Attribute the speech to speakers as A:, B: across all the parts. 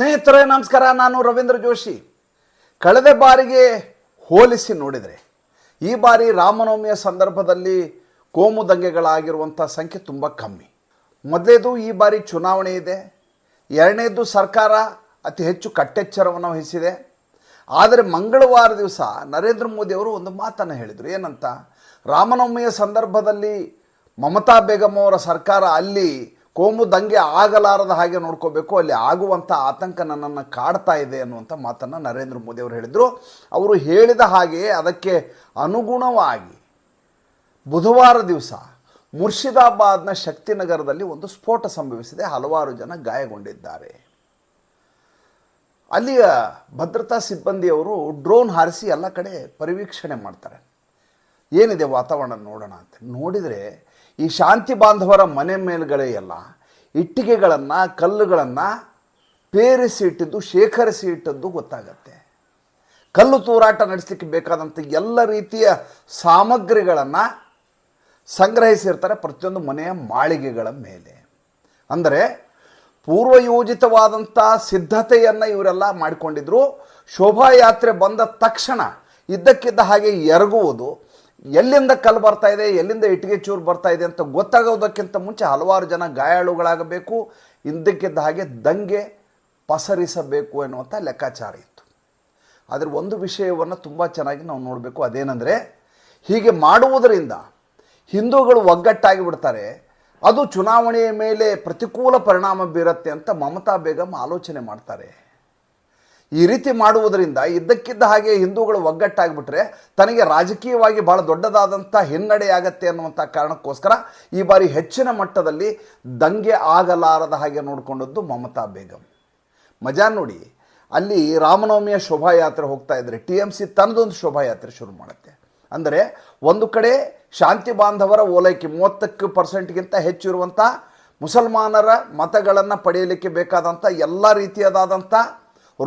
A: ಸ್ನೇಹಿತರೇ, ನಮಸ್ಕಾರ. ನಾನು ರವೀಂದ್ರ ಜೋಶಿ. ಕಳೆದ ಬಾರಿಗೆ ಹೋಲಿಸಿ ನೋಡಿದರೆ, ಈ ಬಾರಿ ರಾಮನವಮಿಯ ಸಂದರ್ಭದಲ್ಲಿ ಕೋಮು ದಂಗೆಗಳಾಗಿರುವಂಥ ಸಂಖ್ಯೆ ತುಂಬ ಕಮ್ಮಿ. ಮೊದಲೇದು ಈ ಬಾರಿ ಚುನಾವಣೆ ಇದೆ. ಎರಡನೇದು ಸರ್ಕಾರ ಅತಿ ಹೆಚ್ಚು ಕಟ್ಟೆಚ್ಚರವನ್ನು ವಹಿಸಿದೆ. ಆದರೆ ಮಂಗಳವಾರ ದಿವಸ ನರೇಂದ್ರ ಮೋದಿ ಅವರು ಒಂದು ಮಾತನ್ನು ಹೇಳಿದರು. ಏನಂತ? ರಾಮನವಮಿಯ ಸಂದರ್ಭದಲ್ಲಿ ಮಮತಾ ಬೇಗಮ್ ಅವರ ಸರ್ಕಾರ ಅಲ್ಲಿ ಕೋಮು ದಂಗೆ ಆಗಲಾರದ ಹಾಗೆ ನೋಡ್ಕೋಬೇಕು, ಅಲ್ಲಿ ಆಗುವಂಥ ಆತಂಕ ನನ್ನನ್ನು ಕಾಡ್ತಾ ಇದೆ ಅನ್ನುವಂಥ ಮಾತನ್ನು ನರೇಂದ್ರ ಮೋದಿ ಅವರು ಹೇಳಿದರು. ಅವರು ಹೇಳಿದ ಹಾಗೆ ಅದಕ್ಕೆ ಅನುಗುಣವಾಗಿ ಬುಧವಾರ ದಿವಸ ಮುರ್ಷಿದಾಬಾದ್ನ ಶಕ್ತಿನಗರದಲ್ಲಿ ಒಂದು ಸ್ಫೋಟ ಸಂಭವಿಸಿದೆ. ಹಲವಾರು ಜನ ಗಾಯಗೊಂಡಿದ್ದಾರೆ. ಅಲ್ಲಿಯ ಭದ್ರತಾ ಸಿಬ್ಬಂದಿಯವರು ಡ್ರೋನ್ ಹಾರಿಸಿ ಎಲ್ಲ ಕಡೆ ಪರಿವೀಕ್ಷಣೆ ಮಾಡ್ತಾರೆ. ಏನಿದೆ ವಾತಾವರಣ ನೋಡೋಣ ಅಂತ. ನೋಡಿದರೆ ಈ ಶಾಂತಿ ಬಾಂಧವರ ಮನೆ ಮೇಲ್ಗಡೆ ಎಲ್ಲ ಇಟ್ಟಿಗೆಗಳನ್ನು, ಕಲ್ಲುಗಳನ್ನು ಪೇರಿಸಿ ಇಟ್ಟಿದ್ದು, ಶೇಖರಿಸಿ ಇಟ್ಟದ್ದು ಗೊತ್ತಾಗತ್ತೆ. ಕಲ್ಲು ತೂರಾಟ ನಡೆಸಲಿಕ್ಕೆ ಬೇಕಾದಂಥ ಎಲ್ಲ ರೀತಿಯ ಸಾಮಗ್ರಿಗಳನ್ನು ಸಂಗ್ರಹಿಸಿರ್ತಾರೆ ಪ್ರತಿಯೊಂದು ಮನೆಯ ಮಾಳಿಗೆಗಳ ಮೇಲೆ. ಅಂದರೆ ಪೂರ್ವಯೋಜಿತವಾದಂಥ ಸಿದ್ಧತೆಯನ್ನು ಇವರೆಲ್ಲ ಮಾಡಿಕೊಂಡಿದ್ರು. ಶೋಭಾಯಾತ್ರೆ ಬಂದ ತಕ್ಷಣ ಇದ್ದಕ್ಕಿದ್ದ ಹಾಗೆ ಎರಗುವುದು ಎಲ್ಲಿಂದ ಕಲ್ಲು ಬರ್ತಾ ಇದೆ, ಎಲ್ಲಿಂದ ಇಟ್ಟಿಗೆ ಚೂರು ಬರ್ತಾ ಇದೆ ಅಂತ ಗೊತ್ತಾಗೋದಕ್ಕಿಂತ ಮುಂಚೆ ಹಲವಾರು ಜನ ಗಾಯಾಳುಗಳಾಗಬೇಕು ಇದ್ದಕ್ಕಿದ್ದ ಹಾಗೆ ದಂಗೆ ಪಸರಿಸಬೇಕು ಎನ್ನುವಂಥ ಲೆಕ್ಕಾಚಾರ ಇತ್ತು. ಆದರೆ ಒಂದು ವಿಷಯವನ್ನು ತುಂಬ ಚೆನ್ನಾಗಿ ನಾವು ನೋಡಬೇಕು, ಅದೇನೆಂದರೆ ಹೀಗೆ ಮಾಡುವುದರಿಂದ ಹಿಂದೂಗಳು ಒಗ್ಗಟ್ಟಾಗಿ ಬಿಡ್ತಾರೆ, ಅದು ಚುನಾವಣೆಯ ಮೇಲೆ ಪ್ರತಿಕೂಲ ಪರಿಣಾಮ ಬೀರುತ್ತೆ ಅಂತ ಮಮತಾ ಬೇಗಂ ಆಲೋಚನೆ ಮಾಡ್ತಾರೆ. ಈ ರೀತಿ ಮಾಡುವುದರಿಂದ ಇದ್ದಕ್ಕಿದ್ದ ಹಾಗೆ ಹಿಂದೂಗಳು ಒಗ್ಗಟ್ಟಾಗಿಬಿಟ್ರೆ ತನಗೆ ರಾಜಕೀಯವಾಗಿ ಬಹಳ ದೊಡ್ಡದಾದಂಥ ಹಿನ್ನಡೆಯಾಗತ್ತೆ ಅನ್ನುವಂಥ ಕಾರಣಕ್ಕೋಸ್ಕರ ಈ ಬಾರಿ ಹೆಚ್ಚಿನ ಮಟ್ಟದಲ್ಲಿ ದಂಗೆ ಆಗಲಾರದ ಹಾಗೆ ನೋಡಿಕೊಂಡದ್ದು ಮಮತಾ ಬೇಗಂ. ಮಜಾ ನೋಡಿ, ಅಲ್ಲಿ ರಾಮನವಮಿಯ ಶೋಭಾಯಾತ್ರೆ ಹೋಗ್ತಾ ಇದ್ದರೆ ಟಿ ಎಂ ಸಿ ತನ್ನದೊಂದು ಶೋಭಾಯಾತ್ರೆ ಶುರು ಮಾಡುತ್ತೆ. ಅಂದರೆ ಒಂದು ಕಡೆ ಶಾಂತಿ ಬಾಂಧವರ ಓಲೈಕೆ ಮೂವತ್ತಕ್ಕೆ ಪರ್ಸೆಂಟ್ಗಿಂತ ಹೆಚ್ಚಿರುವಂಥ ಮುಸಲ್ಮಾನರ ಮತಗಳನ್ನು ಪಡೆಯಲಿಕ್ಕೆ ಬೇಕಾದಂಥ ಎಲ್ಲ ರೀತಿಯದಾದಂಥ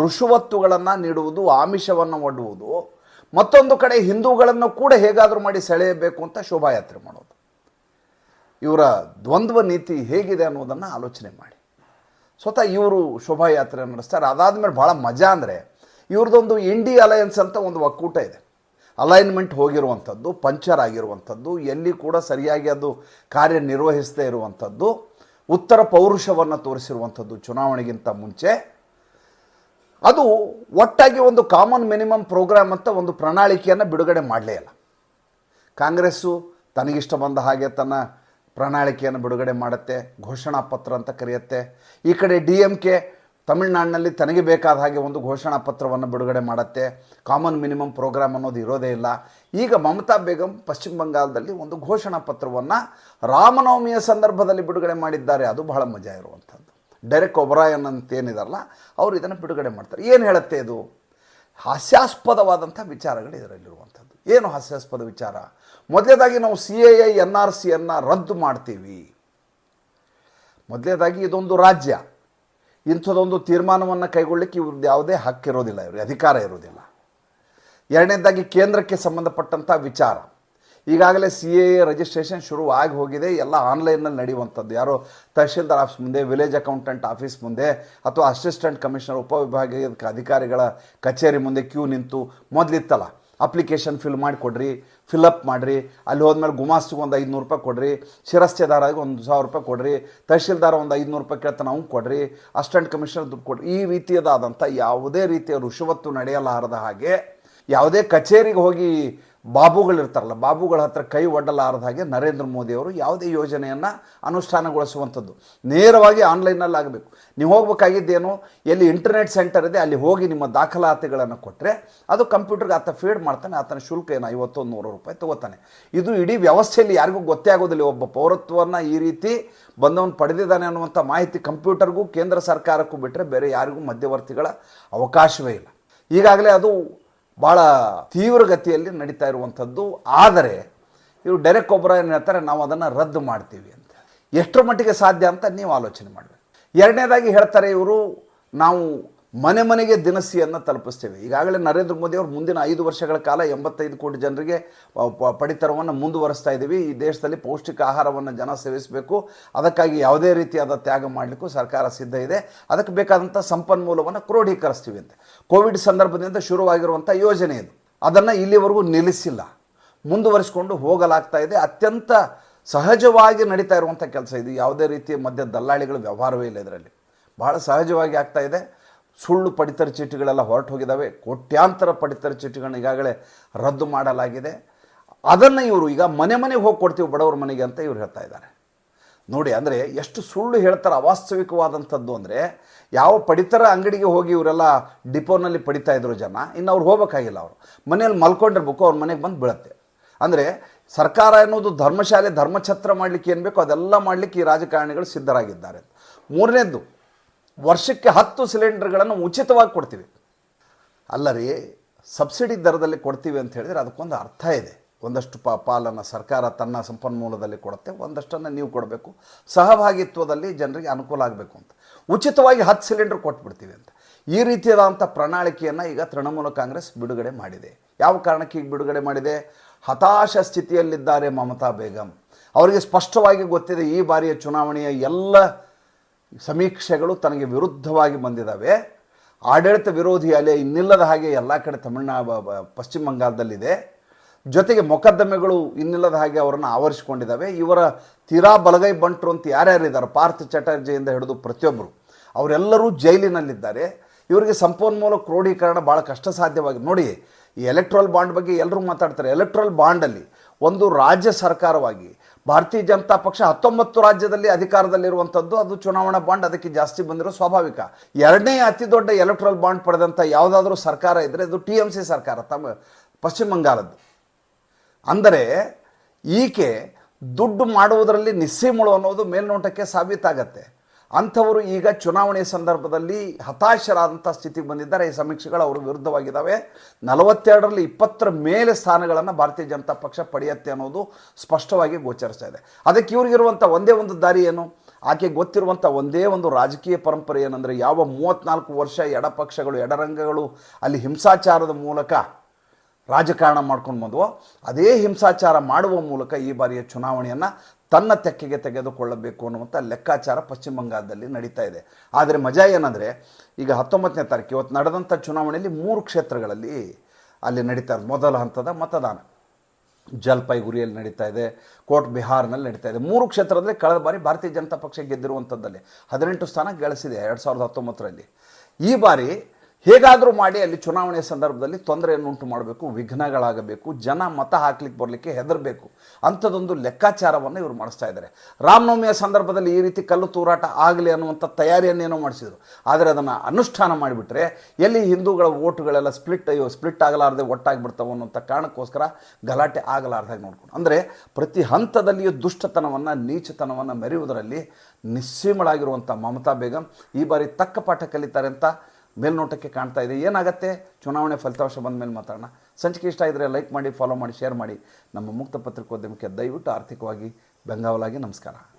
A: ಋಷುವತ್ತುಗಳನ್ನು ನೀಡುವುದು, ಆಮಿಷವನ್ನು ಒಡ್ಡುವುದು. ಮತ್ತೊಂದು ಕಡೆ ಹಿಂದೂಗಳನ್ನು ಕೂಡ ಹೇಗಾದರೂ ಮಾಡಿ ಸೆಳೆಯಬೇಕು ಅಂತ ಶೋಭಾಯಾತ್ರೆ ಮಾಡೋದು. ಇವರ ದ್ವಂದ್ವ ನೀತಿ ಹೇಗಿದೆ ಅನ್ನೋದನ್ನು ಆಲೋಚನೆ ಮಾಡಿ. ಸ್ವತಃ ಇವರು ಶೋಭಾಯಾತ್ರೆ ನಡೆಸ್ತಾರೆ. ಅದಾದಮೇಲೆ ಭಾಳ ಮಜಾ ಅಂದರೆ ಇವ್ರದ್ದೊಂದು ಇಂಡಿ ಅಲಯನ್ಸ್ ಅಂತ ಒಂದು ಒಕ್ಕೂಟ ಇದೆ. ಅಲೈನ್ಮೆಂಟ್ ಹೋಗಿರುವಂಥದ್ದು, ಪಂಚರ್ ಆಗಿರುವಂಥದ್ದು, ಎಲ್ಲಿ ಕೂಡ ಸರಿಯಾಗಿ ಅದು ಕಾರ್ಯನಿರ್ವಹಿಸದೇ ಇರುವಂಥದ್ದು, ಉತ್ತರ ಪೌರುಷವನ್ನು ತೋರಿಸಿರುವಂಥದ್ದು ಚುನಾವಣೆಗಿಂತ ಮುಂಚೆ. ಅದು ಒಟ್ಟಾಗಿ ಒಂದು ಕಾಮನ್ ಮಿನಿಮಮ್ ಪ್ರೋಗ್ರಾಮ್ ಅಂತ ಒಂದು ಪ್ರಣಾಳಿಕೆಯನ್ನು ಬಿಡುಗಡೆ ಮಾಡಲೇ ಇಲ್ಲ. ಕಾಂಗ್ರೆಸ್ಸು ತನಗಿಷ್ಟ ಬಂದ ಹಾಗೆ ತನ್ನ ಪ್ರಣಾಳಿಕೆಯನ್ನು ಬಿಡುಗಡೆ ಮಾಡುತ್ತೆ, ಘೋಷಣಾ ಪತ್ರ ಅಂತ ಕರೆಯುತ್ತೆ. ಈ ಕಡೆ ಡಿ ಎಂ ಕೆ ತಮಿಳ್ನಾಡಿನಲ್ಲಿ ತನಗೆ ಬೇಕಾದ ಹಾಗೆ ಒಂದು ಘೋಷಣಾ ಪತ್ರವನ್ನು ಬಿಡುಗಡೆ ಮಾಡುತ್ತೆ. ಕಾಮನ್ ಮಿನಿಮಮ್ ಪ್ರೋಗ್ರಾಮ್ ಅನ್ನೋದು ಇರೋದೇ ಇಲ್ಲ. ಈಗ ಮಮತಾ ಬೇಗಂ ಪಶ್ಚಿಮ ಬಂಗಾಳದಲ್ಲಿ ಒಂದು ಘೋಷಣಾ ಪತ್ರವನ್ನು ರಾಮನವಮಿಯ ಸಂದರ್ಭದಲ್ಲಿ ಬಿಡುಗಡೆ ಮಾಡಿದ್ದಾರೆ. ಅದು ಬಹಳ ಮಜಾ ಇರುವಂಥದ್ದು. ಡೆರೆಕ್ ಒಬ್ರಾಯನ್ ಅಂತ ಏನಿದಾರಲ್ಲ ಅವರು ಇದನ್ನು ಬಿಡುಗಡೆ ಮಾಡ್ತಾರೆ. ಏನು ಹೇಳುತ್ತೆ ಇದು? ಹಾಸ್ಯಾಸ್ಪದವಾದಂಥ ವಿಚಾರಗಳು ಇದರಲ್ಲಿರುವಂಥದ್ದು. ಏನು ಹಾಸ್ಯಾಸ್ಪದ ವಿಚಾರ? ಮೊದಲೇದಾಗಿ ನಾವು C A A N R ಸಿಯನ್ನು ರದ್ದು ಮಾಡ್ತೀವಿ. ಮೊದಲೇದಾಗಿ ಇದೊಂದು ರಾಜ್ಯ. ಇಂಥದ್ದೊಂದು ತೀರ್ಮಾನವನ್ನು ಕೈಗೊಳ್ಳಲಿಕ್ಕೆ ಇವ್ರದ್ದು ಯಾವುದೇ ಹಕ್ಕಿರೋದಿಲ್ಲ ಇವ್ರಿಗೆ, ಅಧಿಕಾರ ಇರೋದಿಲ್ಲ. ಎರಡನೇದಾಗಿ ಕೇಂದ್ರಕ್ಕೆ ಸಂಬಂಧಪಟ್ಟಂಥ ವಿಚಾರ. ಈಗಾಗಲೇ ಸಿ ಎ ರಿಜಿಸ್ಟ್ರೇಷನ್ ಶುರು ಆಗಿ ಹೋಗಿದೆ. ಎಲ್ಲ ಆನ್ಲೈನಲ್ಲಿ ನಡೆಯುವಂಥದ್ದು. ಯಾರೋ ತಹಶೀಲ್ದಾರ್ ಆಫೀಸ್ ಮುಂದೆ ವಿಲೇಜ್ ಅಕೌಂಟೆಂಟ್ ಆಫೀಸ್ ಮುಂದೆ, ಅಥವಾ ಅಸಿಸ್ಟೆಂಟ್ ಕಮಿಷನರ್ ಉಪವಿಭಾಗೀಯ ಅಧಿಕಾರಿಗಳ ಕಚೇರಿ ಮುಂದೆ ಕ್ಯೂ ನಿಂತು ಮೊದಲಿತ್ತಲ್ಲ. ಅಪ್ಲಿಕೇಶನ್ ಫಿಲ್ ಮಾಡಿ ಕೊಡ್ರಿ ಫಿಲಪ್ ಮಾಡಿರಿ. ಅಲ್ಲಿ ಹೋದ್ಮೇಲೆ ಗುಮಾಸ್ತಿಗೆ ಒಂದು ಐದುನೂರು ರೂಪಾಯಿ ಕೊಡ್ರಿ. ಶಿರಸ್ತೆದಾರಾಗಿ ಒಂದು ಸಾವಿರ ರೂಪಾಯಿ ಕೊಡ್ರಿ. ತಹಶೀಲ್ದಾರ ಒಂದು ಐದುನೂರು ರೂಪಾಯಿ ಕೇಳ್ತಾನೆ, ಅವ್ನು ಕೊಡ್ರಿ. ಅಸ್ಟೆಂಟ್ ಕಮಿಷನರ್ ದುಡ್ಡು ಕೊಡ್ರಿ. ಈ ರೀತಿಯದಾದಂಥ ಯಾವುದೇ ರೀತಿಯ ಋಷವತ್ತು ನಡೆಯಲಾರದ ಹಾಗೆ ಯಾವುದೇ ಕಚೇರಿಗೆ ಹೋಗಿ ಬಾಬುಗಳಿರ್ತಾರಲ್ಲ, ಬಾಬುಗಳ ಹತ್ರ ಕೈ ಒಡ್ಡಲಾರದ ಹಾಗೆ ನರೇಂದ್ರ ಮೋದಿಯವರು ಯಾವುದೇ ಯೋಜನೆಯನ್ನು ಅನುಷ್ಠಾನಗೊಳಿಸುವಂಥದ್ದು. ನೇರವಾಗಿ ಆನ್ಲೈನಲ್ಲಿ ಆಗಬೇಕು. ನೀವು ಹೋಗ್ಬೇಕಾಗಿದ್ದೇನು, ಎಲ್ಲಿ ಇಂಟರ್ನೆಟ್ ಸೆಂಟರ್ ಇದೆ, ಅಲ್ಲಿ ಹೋಗಿ ನಿಮ್ಮ ದಾಖಲಾತಿಗಳನ್ನು ಕೊಟ್ಟರೆ ಅದು ಕಂಪ್ಯೂಟರ್ಗೆ ಆತ ಫೀಡ್ ಮಾಡ್ತಾನೆ, ಆತನ ಶುಲ್ಕ ಏನು ಐವತ್ತೊಂದು ನೂರು ರೂಪಾಯಿ ತಗೋತಾನೆ. ಇದು ಇಡೀ ವ್ಯವಸ್ಥೆಯಲ್ಲಿ ಯಾರಿಗೂ ಗೊತ್ತೇ ಆಗೋದಿಲ್ಲ, ಒಬ್ಬ ಪೌರತ್ವವನ್ನು ಈ ರೀತಿ ಬಂದವನು ಪಡೆದಿದ್ದಾನೆ ಅನ್ನುವಂಥ ಮಾಹಿತಿ ಕಂಪ್ಯೂಟರ್ಗೂ ಕೇಂದ್ರ ಸರ್ಕಾರಕ್ಕೂ ಬಿಟ್ಟರೆ ಬೇರೆ ಯಾರಿಗೂ ಮಧ್ಯವರ್ತಿಗಳ ಅವಕಾಶವೇ ಇಲ್ಲ. ಈಗಾಗಲೇ ಅದು ಭಾಳ ತೀವ್ರಗತಿಯಲ್ಲಿ ನಡೀತಾ ಇರುವಂಥದ್ದು. ಆದರೆ ಇವರು ಡೈರೆಕ್ಟ್ ಒಬ್ಬರ ಏನು ಹೇಳ್ತಾರೆ, ನಾವು ಅದನ್ನು ರದ್ದು ಮಾಡ್ತೀವಿ ಅಂತ. ಎಷ್ಟರ ಮಟ್ಟಿಗೆ ಸಾಧ್ಯ ಅಂತ ನೀವು ಆಲೋಚನೆ ಮಾಡಬೇಕು. ಎರಡನೇದಾಗಿ ಹೇಳ್ತಾರೆ ಇವರು, ನಾವು ಮನೆ ಮನೆಗೆ ದಿನಸಿಯನ್ನು ತಲುಪಿಸ್ತೇವೆ. ಈಗಾಗಲೇ ನರೇಂದ್ರ ಮೋದಿ ಅವರು ಮುಂದಿನ ಐದು ವರ್ಷಗಳ ಕಾಲ ಎಂಬತ್ತೈದು ಕೋಟಿ ಜನರಿಗೆ ಪಡಿತರವನ್ನು ಮುಂದುವರಿಸ್ತಾ ಇದ್ದೀವಿ. ಈ ದೇಶದಲ್ಲಿ ಪೌಷ್ಟಿಕ ಆಹಾರವನ್ನು ಜನ ಸೇವಿಸಬೇಕು. ಅದಕ್ಕಾಗಿ ಯಾವುದೇ ರೀತಿಯಾದ ತ್ಯಾಗ ಮಾಡಲಿಕ್ಕೂ ಸರ್ಕಾರ ಸಿದ್ಧ ಇದೆ. ಅದಕ್ಕೆ ಬೇಕಾದಂಥ ಸಂಪನ್ಮೂಲವನ್ನು ಕ್ರೋಢೀಕರಿಸ್ತೀವಿ ಅಂತ. ಕೋವಿಡ್ ಸಂದರ್ಭದಿಂದ ಶುರುವಾಗಿರುವಂಥ ಯೋಜನೆ ಇದು. ಅದನ್ನು ಇಲ್ಲಿವರೆಗೂ ನಿಲ್ಲಿಸಿಲ್ಲ. ಮುಂದುವರಿಸಿಕೊಂಡು ಹೋಗಲಾಗ್ತಾ ಇದೆ. ಅತ್ಯಂತ ಸಹಜವಾಗಿ ನಡೀತಾ ಇರುವಂಥ ಕೆಲಸ ಇದು. ಯಾವುದೇ ರೀತಿಯ ಮಧ್ಯ ದಲ್ಲಾಳಿಗಳ ವ್ಯವಹಾರವೇ ಇಲ್ಲ ಇದರಲ್ಲಿ. ಬಹಳ ಸಹಜವಾಗಿ ಆಗ್ತಾ ಇದೆ. ಸುಳ್ಳು ಪಡಿತರ ಚೀಟಿಗಳೆಲ್ಲ ಹೊರಟು ಹೋಗಿದ್ದಾವೆ ಕೋಟ್ಯಾಂತರ ಪಡಿತರ ಚೀಟಿಗಳನ್ನ ಈಗಾಗಲೇ ರದ್ದು ಮಾಡಲಾಗಿದೆ. ಅದನ್ನು ಇವರು ಈಗ ಮನೆ ಮನೆಗೆ ಹೋಗಿ ಕೊಡ್ತೀವಿ ಬಡವ್ರ ಮನೆಗೆ ಅಂತ ಇವ್ರು ಹೇಳ್ತಾ ಇದ್ದಾರೆ. ನೋಡಿ, ಅಂದರೆ ಎಷ್ಟು ಸುಳ್ಳು ಹೇಳ್ತಾರೆ ಅವಾಸ್ತವಿಕವಾದಂಥದ್ದು ಅಂದರೆ ಯಾವ ಪಡಿತರ ಅಂಗಡಿಗೆ ಹೋಗಿ ಇವರೆಲ್ಲ ಡಿಪೋನಲ್ಲಿ ಪಡಿತಾ ಇದ್ರು ಜನ, ಇನ್ನು ಅವ್ರು ಹೋಗಬೇಕಾಗಿಲ್ಲ ಅವರು. ಮನೇಲಿ ಮಲ್ಕೊಂಡಿರ್ಬೇಕು, ಅವ್ರ ಮನೆಗೆ ಬಂದು ಬೀಳುತ್ತೆ. ಅಂದರೆ ಸರ್ಕಾರ ಎನ್ನುವುದು ಧರ್ಮಶಾಲೆ, ಧರ್ಮಛತ್ರ ಮಾಡಲಿಕ್ಕೆ ಏನು ಬೇಕೋ ಅದೆಲ್ಲ ಮಾಡಲಿಕ್ಕೆ ಈ ರಾಜಕಾರಣಿಗಳು ಸಿದ್ಧರಾಗಿದ್ದಾರೆ. ಮೂರನೇದ್ದು ವರ್ಷಕ್ಕೆ ಹತ್ತು ಸಿಲಿಂಡರ್ಗಳನ್ನು ಉಚಿತವಾಗಿ ಕೊಡ್ತೀವಿ. ಅಲ್ಲ ರೀ ಸಬ್ಸಿಡಿ ದರದಲ್ಲಿ ಕೊಡ್ತೀವಿ ಅಂತ ಹೇಳಿದರೆ ಅದಕ್ಕೊಂದು ಅರ್ಥ ಇದೆ. ಒಂದಷ್ಟು ಪ, ಪಾಲನ್ನು ಸರ್ಕಾರ ತನ್ನ ಸಂಪನ್ಮೂಲದಲ್ಲಿ ಕೊಡುತ್ತೆ, ಒಂದಷ್ಟನ್ನು ನೀವು ಕೊಡಬೇಕು. ಸಹಭಾಗಿತ್ವದಲ್ಲಿ ಜನರಿಗೆ ಅನುಕೂಲ ಆಗಬೇಕು ಅಂತ. ಉಚಿತವಾಗಿ ಹತ್ತು ಸಿಲಿಂಡರ್ ಕೊಟ್ಬಿಡ್ತೀವಿ ಅಂತ. ಈ ರೀತಿಯಾದಂಥ ಪ್ರಣಾಳಿಕೆಯನ್ನು ಈಗ ತೃಣಮೂಲ ಕಾಂಗ್ರೆಸ್ ಬಿಡುಗಡೆ ಮಾಡಿದೆ. ಯಾವ ಕಾರಣಕ್ಕೆ ಈಗ ಬಿಡುಗಡೆ ಮಾಡಿದೆ? ಹತಾಶ ಸ್ಥಿತಿಯಲ್ಲಿದ್ದಾರೆ ಮಮತಾ ಬೇಗಂ. ಅವರಿಗೆ ಸ್ಪಷ್ಟವಾಗಿ ಗೊತ್ತಿದೆ, ಈ ಬಾರಿಯ ಚುನಾವಣೆಯ ಎಲ್ಲ ಸಮೀಕ್ಷೆಗಳು ತನಗೆ ವಿರುದ್ಧವಾಗಿ ಬಂದಿದ್ದಾವೆ ಆಡಳಿತ ವಿರೋಧಿ ಅಲೆ ಇನ್ನಿಲ್ಲದ ಹಾಗೆ ಎಲ್ಲ ಕಡೆ ತಮಿಳುನಾಡು ಪಶ್ಚಿಮ ಬಂಗಾಳದಲ್ಲಿದೆ. ಜೊತೆಗೆ ಮೊಕದ್ದಮೆಗಳು ಇನ್ನಿಲ್ಲದ ಹಾಗೆ ಅವರನ್ನು ಆವರಿಸಿಕೊಂಡಿದ್ದಾವೆ ಇವರ ತೀರಾ ಬಲಗೈ ಬಂಟರು ಅಂತ ಯಾರ್ಯಾರಿದ್ದಾರೆ ಪಾರ್ಥ ಚಟರ್ಜಿಯಿಂದ ಹಿಡಿದು ಪ್ರತಿಯೊಬ್ಬರು ಅವರೆಲ್ಲರೂ ಜೈಲಿನಲ್ಲಿದ್ದಾರೆ. ಇವರಿಗೆ ಸಂಪನ್ಮೂಲ ಕ್ರೋಢೀಕರಣ ಭಾಳ ಕಷ್ಟ ಸಾಧ್ಯವಾಗಿ ನೋಡಿ, ಈ ಎಲೆಕ್ಟ್ರಲ್ ಬಾಂಡ್ ಬಗ್ಗೆ ಎಲ್ಲರೂ ಮಾತಾಡ್ತಾರೆ. ಎಲೆಕ್ಟ್ರಲ್ ಬಾಂಡಲ್ಲಿ ಒಂದು ರಾಜ್ಯ ಸರ್ಕಾರವಾಗಿ ಭಾರತೀಯ ಜನತಾ ಪಕ್ಷ ಹತ್ತೊಂಬತ್ತು ರಾಜ್ಯದಲ್ಲಿ ಅಧಿಕಾರದಲ್ಲಿರುವಂಥದ್ದು, ಅದು ಚುನಾವಣಾ ಬಾಂಡ್ ಅದಕ್ಕೆ ಜಾಸ್ತಿ ಬಂದಿರೋ ಸ್ವಾಭಾವಿಕ. ಎರಡನೇ ಅತಿ ದೊಡ್ಡ ಎಲೆಕ್ಟ್ರಲ್ ಬಾಂಡ್ ಪಡೆದಂಥ ಯಾವುದಾದ್ರೂ ಸರ್ಕಾರ ಇದ್ದರೆ ಅದು ಟಿ ಎಂ ಸಿ ಸರ್ಕಾರ, ತಮ್ಮ ಪಶ್ಚಿಮ ಬಂಗಾಳದ್ದು. ಅಂದರೆ ಈಕೆ ದುಡ್ಡು ಮಾಡುವುದರಲ್ಲಿ ನಿಸ್ಸೀಮಳು ಅನ್ನೋದು ಮೇಲ್ನೋಟಕ್ಕೆ ಸಾಬೀತಾಗತ್ತೆ. ಅಂಥವರು ಈಗ ಚುನಾವಣೆ ಸಂದರ್ಭದಲ್ಲಿ ಹತಾಶರಾದಂಥ ಸ್ಥಿತಿಗೆ ಬಂದಿದ್ದಾರೆ. ಈ ಸಮೀಕ್ಷೆಗಳು ಅವರು ವಿರುದ್ಧವಾಗಿದ್ದಾವೆ. ನಲವತ್ತೆರಡರಲ್ಲಿ ಇಪ್ಪತ್ತರ ಮೇಲೆ ಸ್ಥಾನಗಳನ್ನು ಭಾರತೀಯ ಜನತಾ ಪಕ್ಷ ಪಡೆಯುತ್ತೆ ಅನ್ನೋದು ಸ್ಪಷ್ಟವಾಗಿ ಗೋಚರಿಸ್ತಾ ಇದೆ. ಅದಕ್ಕೆ ಇವ್ರಿಗಿರುವಂಥ ಒಂದೇ ಒಂದು ದಾರಿ ಏನು? ಆಕೆ ಗೊತ್ತಿರುವಂಥ ಒಂದೇ ಒಂದು ರಾಜಕೀಯ ಪರಂಪರೆ ಏನಂದರೆ ಯಾವ ಮೂವತ್ತ್ನಾಲ್ಕು ವರ್ಷ ಎಡಪಕ್ಷಗಳು, ಎಡರಂಗಗಳು ಅಲ್ಲಿ ಹಿಂಸಾಚಾರದ ಮೂಲಕ ರಾಜಕಾರಣ ಮಾಡ್ಕೊಂಡು ಬಂದವೋ, ಅದೇ ಹಿಂಸಾಚಾರ ಮಾಡುವ ಮೂಲಕ ಈ ಬಾರಿಯ ಚುನಾವಣೆಯನ್ನು ತನ್ನ ತೆಕ್ಕೆಗೆ ತೆಗೆದುಕೊಳ್ಳಬೇಕು ಅನ್ನುವಂಥ ಲೆಕ್ಕಾಚಾರ ಪಶ್ಚಿಮ ಬಂಗಾಳದಲ್ಲಿ ನಡೀತಾ ಇದೆ. ಆದರೆ ಮಜಾ ಏನಂದರೆ, ಈಗ ಹತ್ತೊಂಬತ್ತನೇ ತಾರೀಕು, ಇವತ್ತು ನಡೆದಂಥ ಚುನಾವಣೆಯಲ್ಲಿ ಮೂರು ಕ್ಷೇತ್ರಗಳಲ್ಲಿ ಅಲ್ಲಿ ನಡೀತಾ ಇರೋದು. ಮೊದಲ ಹಂತದ ಮತದಾನ. ಜಲ್ಪೈಗುರಿಯಲ್ಲಿ ನಡೀತಾ ಇದೆ, ಕೋಟ್ ಬಿಹಾರ್ನಲ್ಲಿ ನಡೀತಾ ಇದೆ. ಮೂರು ಕ್ಷೇತ್ರದಲ್ಲಿ ಕಳೆದ ಬಾರಿ ಭಾರತೀಯ ಜನತಾ ಪಕ್ಷ ಗೆದ್ದಿರುವಂಥದ್ದಲ್ಲಿ ಹದಿನೆಂಟು ಸ್ಥಾನ ಗಳಿಸಿದೆ, ಎರಡು ಸಾವಿರದ ಹತ್ತೊಂಬತ್ತರಲ್ಲಿ. ಈ ಬಾರಿ ಹೇಗಾದರೂ ಮಾಡಿ ಅಲ್ಲಿ ಚುನಾವಣೆ ಸಂದರ್ಭದಲ್ಲಿ ತೊಂದರೆಯನ್ನುಂಟು ಮಾಡಬೇಕು, ವಿಘ್ನಗಳಾಗಬೇಕು, ಜನ ಮತ ಹಾಕ್ಲಿಕ್ಕೆ ಬರಲಿಕ್ಕೆ ಹೆದರಬೇಕು. ಅಂಥದ್ದೊಂದು ಲೆಕ್ಕಾಚಾರವನ್ನು ಇವರು ಮಾಡಿಸ್ತಾ ಇದ್ದಾರೆ. ರಾಮನವಮಿಯ ಸಂದರ್ಭದಲ್ಲಿ ಈ ರೀತಿ ಕಲ್ಲು ತೂರಾಟ ಆಗಲಿ ಅನ್ನುವಂಥ ತಯಾರಿಯನ್ನೇನೋ ಮಾಡಿಸಿದರು. ಆದರೆ ಅದನ್ನು ಅನುಷ್ಠಾನ ಮಾಡಿಬಿಟ್ರೆ ಎಲ್ಲಿ ಹಿಂದೂಗಳ ಓಟುಗಳೆಲ್ಲ ಸ್ಪ್ಲಿಟ್, ಅಯ್ಯೋ, ಸ್ಪ್ಲಿಟ್ ಆಗಲಾರದೆ ಒಟ್ಟಾಗಿಬಿಡ್ತಾವೆ ಅನ್ನುವಂಥ ಕಾರಣಕ್ಕೋಸ್ಕರ ಗಲಾಟೆ ಆಗಲಾರ್ದಾಗ ನೋಡ್ಕೊಂಡು. ಅಂದರೆ ಪ್ರತಿ ಹಂತದಲ್ಲಿಯೂ ದುಷ್ಟತನವನ್ನು, ನೀಚತನವನ್ನು ಮೆರೆಯುವುದರಲ್ಲಿ ನಿಸ್ಸೀಮಳಾಗಿರುವಂಥ ಮಮತಾ ಬೇಗಂ ಈ ಬಾರಿ ತಕ್ಕ ಪಾಠ ಕಲಿತಾರೆ ಅಂತ ಮೇಲ್ನೋಟಕ್ಕೆ ಕಾಣ್ತಾ ಇದೆ. ಏನಾಗುತ್ತೆ? ಚುನಾವಣೆ ಫಲಿತಾಂಶ ಬಂದ ಮೇಲೆ ಮಾತಾಡೋಣ. ಸಂಚಿಕೆ ಇಷ್ಟ ಇದ್ದರೆ ಲೈಕ್ ಮಾಡಿ ಫಾಲೋ ಮಾಡಿ ಶೇರ್ ಮಾಡಿ. ನಮ್ಮ ಮುಕ್ತ ಪತ್ರಿಕೋದ್ಯಮಕ್ಕೆ ದಯವಿಟ್ಟು ಆರ್ಥಿಕವಾಗಿ ಬೆಂಗಾವಲಾಗಿ ನಮಸ್ಕಾರ.